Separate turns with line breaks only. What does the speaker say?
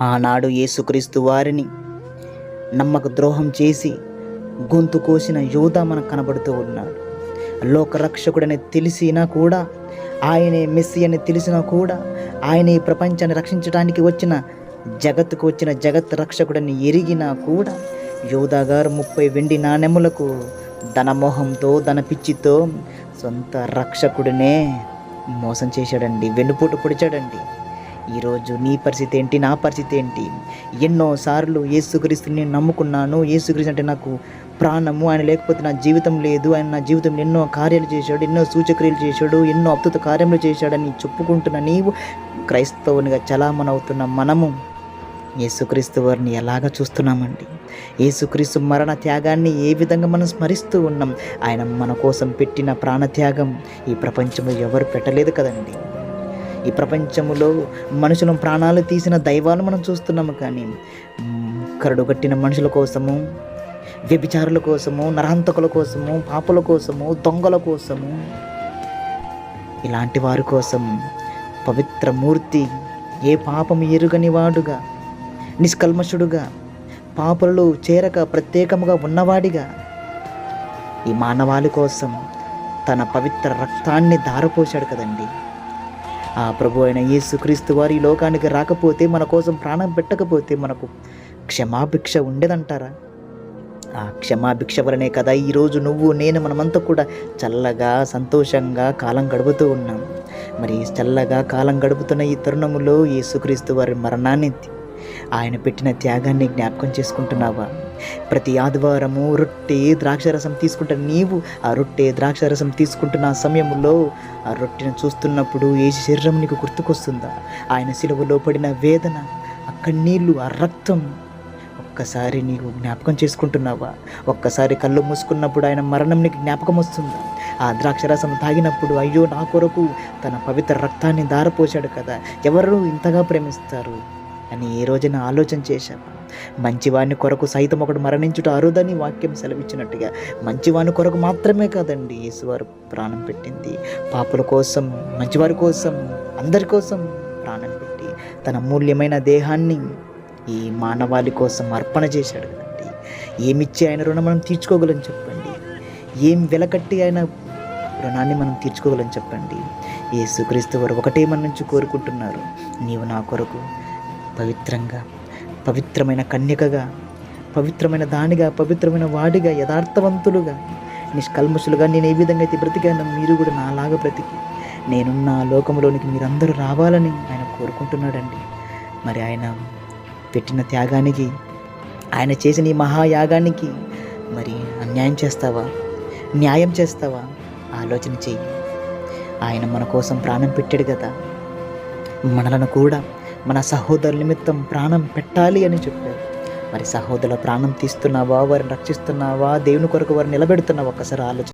ఆనాడు యేసుక్రీస్తు వారిని నమ్మక ద్రోహం చేసి గొంతు కోసిన యోధ మనకు కనబడుతూ ఉన్నాడు. లోకరక్షకుడని తెలిసినా కూడా ఆయనే మెస్సి అని తెలిసినా కూడా ఆయన ఈ ప్రపంచాన్ని రక్షించడానికి వచ్చిన జగత్తుకు వచ్చిన జగత్ రక్షకుడని ఎరిగినా కూడా యోధా గారు ముప్పై వెండి నాణెములకు ధనమోహంతో ధన పిచ్చితో సొంత రక్షకుడినే మోసం చేశాడండి. వెన్నుపోటు పొడిచాడండి. ఈరోజు నీ పరిస్థితి ఏంటి? నా పరిస్థితి ఏంటి? ఎన్నోసార్లు యేసుక్రీస్తుని నమ్ముకున్నాను. ఏసుక్రీస్తు అంటే నాకు ప్రాణము. ఆయన లేకపోతే నా జీవితం లేదు. ఆయన నా జీవితంలో ఎన్నో కార్యాలు చేశాడు. ఎన్నో సూచక్రియలు చేశాడు. ఎన్నో అద్భుత కార్యములు చేశాడని చెప్పుకుంటున్న నీవు క్రైస్తవునిగా చలామణవుతున్న మనము యేసుక్రీస్తు వారిని ఎలాగ చూస్తున్నామండి? యేసుక్రీస్తు మరణ త్యాగాన్ని ఏ విధంగా మనం స్మరిస్తూ ఉన్నాం? ఆయన మన కోసం పెట్టిన ప్రాణత్యాగం ఈ ప్రపంచంలో ఎవరు పెట్టలేదు కదండి? ఈ ప్రపంచములో మనుషుల ప్రాణాలు తీసిన దైవాలు మనం చూస్తున్నాము కానీ కరడు కట్టిన మనుషుల కోసము వ్యభిచారుల కోసము నరాంతకుల కోసము పాపుల కోసము దొంగల కోసము ఇలాంటి వారి కోసం పవిత్ర మూర్తి ఏ పాపము ఎరుగని వాడుగా నిష్కల్మషుడుగా పాపలు చేరక ప్రత్యేకముగా ఉన్నవాడిగా ఈ మానవాళి కోసం తన పవిత్ర రక్తాన్ని దారపోశాడు కదండి. ఆ ప్రభు అయిన యేసుక్రీస్తు వారి ఈ లోకానికి రాకపోతే మన కోసం ప్రాణం పెట్టకపోతే మనకు క్షమాభిక్ష ఉండేదంటారా? ఆ క్షమాభిక్ష వలనే కదా ఈరోజు నువ్వు నేను మనమంతా కూడా చల్లగా సంతోషంగా కాలం గడుపుతూ ఉన్నాం. మరి చల్లగా కాలం గడుపుతున్న ఈ తరుణములో యేసుక్రీస్తు వారి మరణాన్ని ఆయన పెట్టిన త్యాగాన్ని జ్ఞాపకం చేసుకుంటున్నావా? ప్రతి ఆదివారము రొట్టె ద్రాక్షరసం తీసుకుంటున్న నీవు ఆ రొట్టె ద్రాక్షరసం తీసుకుంటున్న ఆ సమయంలో ఆ రొట్టెను చూస్తున్నప్పుడు ఏ శరీరం నీకు గుర్తుకొస్తుందా? ఆయన సిలువలో పడిన వేదన ఆ కన్నీళ్ళు ఆ రక్తం. ఒక్కసారి నీవు జ్ఞాపకం చేసుకుంటున్నావా? ఒక్కసారి కళ్ళు మూసుకున్నప్పుడు ఆయన మరణం నీకు జ్ఞాపకం వస్తుందా? ఆ ద్రాక్షరసం తాగినప్పుడు అయ్యో నా కొరకు తన పవిత్ర రక్తాన్ని దారపోశాడు కదా ఎవరు ఇంతగా ప్రేమిస్తారు? అని ఏ రోజున ఆలోచన చేశావా? మంచివాని కొరకు సైతం ఒకడు మరణించుట అరుదని వాక్యం సెలవిచ్చినట్టుగా మంచివాని కొరకు మాత్రమే కాదండి యేసువారు ప్రాణం పెట్టింది. పాపుల కోసం మంచివారి కోసం అందరి కోసం ప్రాణం పెట్టి తన అమూల్యమైన దేహాన్ని ఈ మానవాళి కోసం అర్పణ చేశాడు కదండి. ఏమిచ్చి ఆయన రుణం మనం తీర్చుకోగలం చెప్పండి? ఏం వెలకట్టి ఆయన రుణాన్ని మనం తీర్చుకోగలం చెప్పండి? యేసుక్రీస్తు వారు ఒకటే మన నుంచి కోరుకుంటున్నారు. నీవు నా కొరకు పవిత్రంగా పవిత్రమైన కన్యకగా పవిత్రమైన దానిగా పవిత్రమైన వాడిగా యథార్థవంతులుగా నిష్కల్మషులుగా నేను ఏ విధంగా అయితే బ్రతికానో మీరు కూడా నాలాగా బ్రతికి నేనున్న ఆ లోకంలోనికి మీరందరూ రావాలని ఆయన కోరుకుంటున్నాడండి. మరి ఆయన పెట్టిన త్యాగానికి ఆయన చేసిన ఈ మహాయాగానికి మరి అన్యాయం చేస్తావా? న్యాయం చేస్తావా? ఆలోచన చెయ్యి. ఆయన మన కోసం ప్రాణం పెట్టాడు కదా. మనలను కూడా మన సహోదరు నిమిత్తం ప్రాణం పెట్టాలి అని చెప్పారు. మరి సహోదరుల ప్రాణం తీస్తున్నావా? వారిని రక్షిస్తున్నావా? దేవుని కొరకు వారిని నిలబెడుతున్నావా? ఒక్కసారి ఆలోచన